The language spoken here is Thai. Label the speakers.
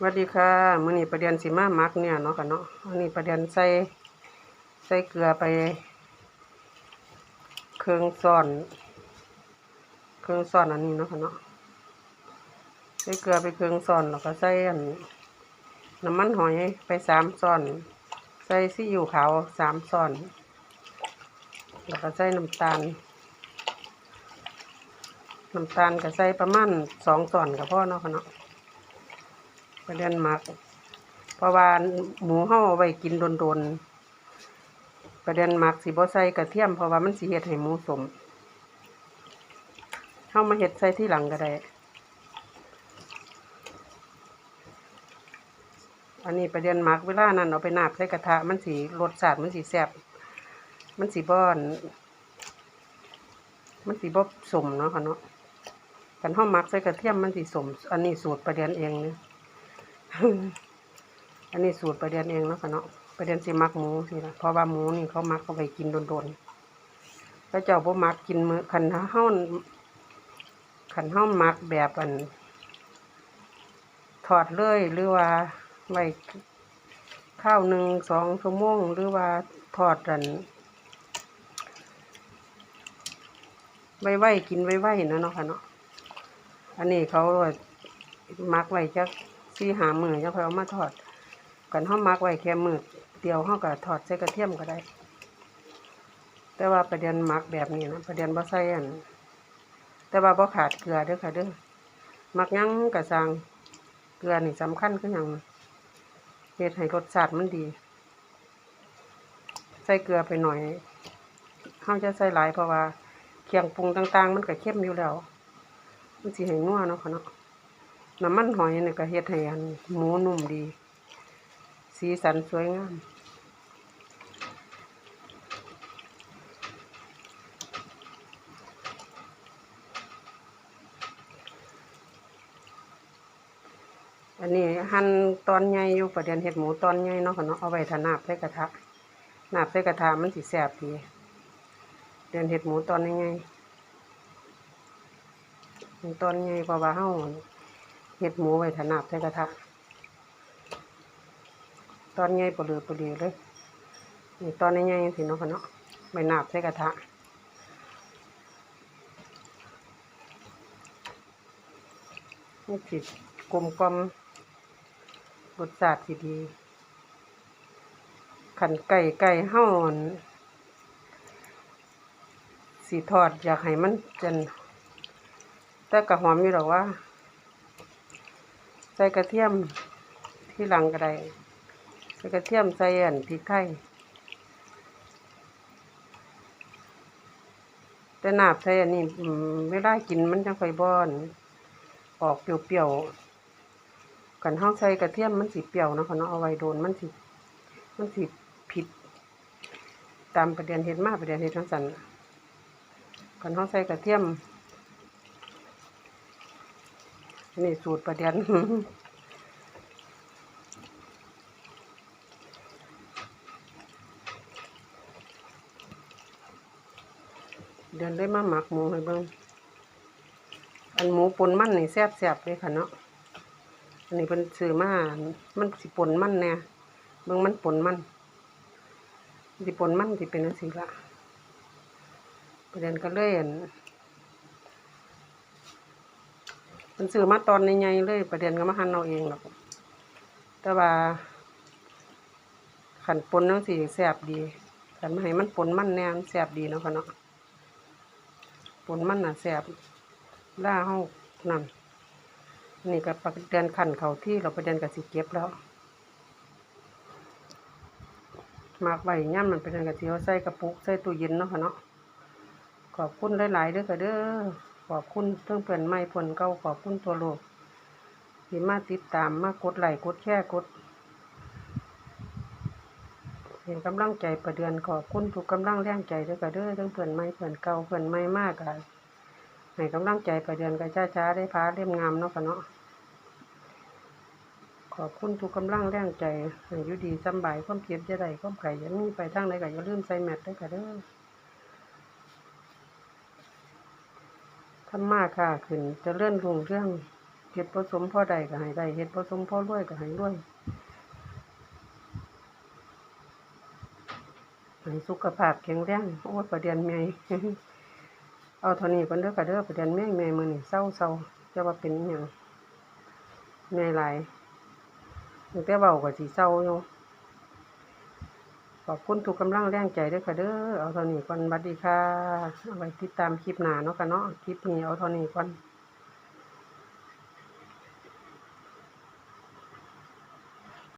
Speaker 1: สวัสดีค่ะมื้อนี้ประเด็นสิมามักเนี่ยเนาะค่ะเนาะอันนี้ประเด็นใส่ใส่เกลือไป เครื่องซ่อน เครื่องซ่อนอันนี้เนาะค่ะเนาะใส่เกลือไปเครื่องซ่อนแล้วก็ใส่อันน้ำมันหอยไปสามซ่อน ใส่ซีอิ๊วขาวสามซ่อน แล้วก็ใส่น้ำตาลน้ำตาลก็ใส่ประมาณสองซ่อนก็พอเนาะค่ะเนาะ ประเด็นหมัก เพราะว่าหมูเฮาเอาไว้กินโดนๆประเด็นหมักสิบ่ใส่กระเทียมเพราะว่ามันสิเฮ็ดให้หมูสมเฮามาเฮ็ดใส่ที่หลังก็ได้ อันนี้ประเด็นหมักเวลานั้นเอาไปนาบใส่กระทะมันสิรสชาติมันสิแซ่บมันสิบ่อน มันสิบ่สมเนาะค่ะเนาะกันเฮาหมักใส่กระเทียมมันสิสม อันนี้สูตรประเด็นเองเนย อันนี้สูตรประเด็นเองเนาะค่ะเนาะประเด็นสิมักหมูสิละเพราะว่าหมูนี่เขามักเอาไปกินโดนๆแล้วเจ้าบ่มักกินมือขันเฮาขันเฮามักแบบอันทอดเลยหรือว่าไว้ข้าวหนึ่งสองชั่วโมงหรือว่าทอดอันไว้ไว้กินไว้ไว้นะเนาะค่ะเนาะอันนี้เขามักไว้จัก สี่หามือจะค่อยเอามาทอด กันห้ามักไว้แค่มือเดียวห้าก็ทอดใส่กระเทียมก็ได้ แต่ว่าประเด็นมักแบบนี้นะประเด็นบ่ใส่อันแต่ว่าบ่ขาดเกลือเด้อค่ะเด้อมักยังกระซังเกลือนี่สำคัญคือหยังเฮ็ดให้รสชาติมันดี ใส่เกลือไปหน่อยเฮาจะใส่หลายเพราะว่าเครื่องปรุงต่าง ๆ มันก็เข้มอยู่แล้ว มันสิให้นัวเนาะค่ะเนาะ น้ำมันหอยนี่ก็เฮ็ดให้อันหมูนุ่มดี สีสันสวยงามอันนี้หั่นตอนใหญ่อยู่ประเด็นเห็ดหมูตอนใหญ่เนาะค่ะเนาะเอาไว้ทานาบใส่กระทะนาบใส่กระทะมันสิแซบดีเดือนเห็ดหมูตอนใหญ่ตอนใหญ่เพราะว่าเฮา เห็ดหมูไว้ถนับใส่กระทะตอนใหญ่ปลือปลือเลยนี่ตอนใหญ่ๆสิเนาะค่ะเนาะไว้นาบใส่กระทะนี่สิกลมกลมรสชาติดีขันไก่ไก่ห่าอั่นสีทอดอยากให้มันจนแต่กระหอมอยู่หรอว่า ใส่กระเทียมที่หลังก็ได้ใส่กระเทียมใส่อันพริกไทยแต่นาบใส่อันนี้อืมเวลากินมันจังค่อยบอนออกเปรี้ยวๆกันเฮาใส่กระเทียมมันสิเปรี้ยวนะคะเนาะเอาไว้โดนมันสิมันสิผิด ตามประเด็นเฮ็ดมากประเด็นเฮ็ดจังซั่นกันเฮาใส่กระเทียม นี่สูตรประเด็นเดินได้มาหมักหมูให้เบิ่งอันหมูปนมันนี่แซ่บๆเลยค่ะเนาะ อันนี้เป็นซื้อมา มันสิปนมันแน่เบิ่งมันปนมันสิปนมันสิเป็นจังซี่ละประเด็นก็เลยอัน มันซื้อมาตอนใหญ่ๆเลย ประเด็นก็มาหั่นเอาเองหรอกแต่ว่าขันปนนั่งสีแซ่บดีขันมาให้มันปนมันแน่มันแซ่บดีเนาะค่ะเนาะปนมันน่ะแซ่บล่าเฮานั่นนี่ก็ประเด็นขันเขาที่เราประเด็นกับสิเก็บแล้วมากไว้ย่ำมันเป็นกระเทียวใส่กระปุกใส่ตู้เย็นเนาะค่ะเนาะขอบคุณหลายๆด้อค่ะเด้อ ขอบคุณเพื่อนเพื่อนใหม่เพื่อนเก่าขอบคุณตัวโลกที่มาติดตามมากดไลค์กดแชร์กดเห็นกำลังใจประเดือนขอบคุณทุกกำลังแรงใจด้อค่ะเด้อทั้งเพื่อนใหม่เพื่อนเก่าเพื่อนใหม่มากค่ะให้กำลังใจประเดือนกันช้าๆได้พาเล่มงามเนาะค่ะเนาะขอบคุณทุกกำลังแรงใจอยู่ดีสำบายความเพียรจะได้ความไข่ยังมีไปทางไหนก็อย่าลืมใส่แมทด้วยค่ะเด้อ ทำมาค่ะขึ้นจะเลื่อนรุ่งเรื่องที่ฮ็ดผสมพ่อใดก็ให้ได้เฮ็ดผสมพ่อรวยก็ให้รวยให้สุขภาพแข็งแรงโอ้ประเดียนใหญ่เอาเท่านี้ก่อนเด้อค่ะเด้อประเดียนแม่งแม่มื้อนี้เศร้าๆจะว่าเป็นอิหยังแม่หลายตั้งแต่เว้าก็สิเศร้าอยู่ ขอบคุณทุกกำลังแรงใจด้วยค่ะเด้อเอาเท่านี้ก่อนบัดดีค่ะเอาไว้ติดตามคลิปหน้าเนาะค่ะเนาะคลิปนี้เอาเท่านี้ก่อน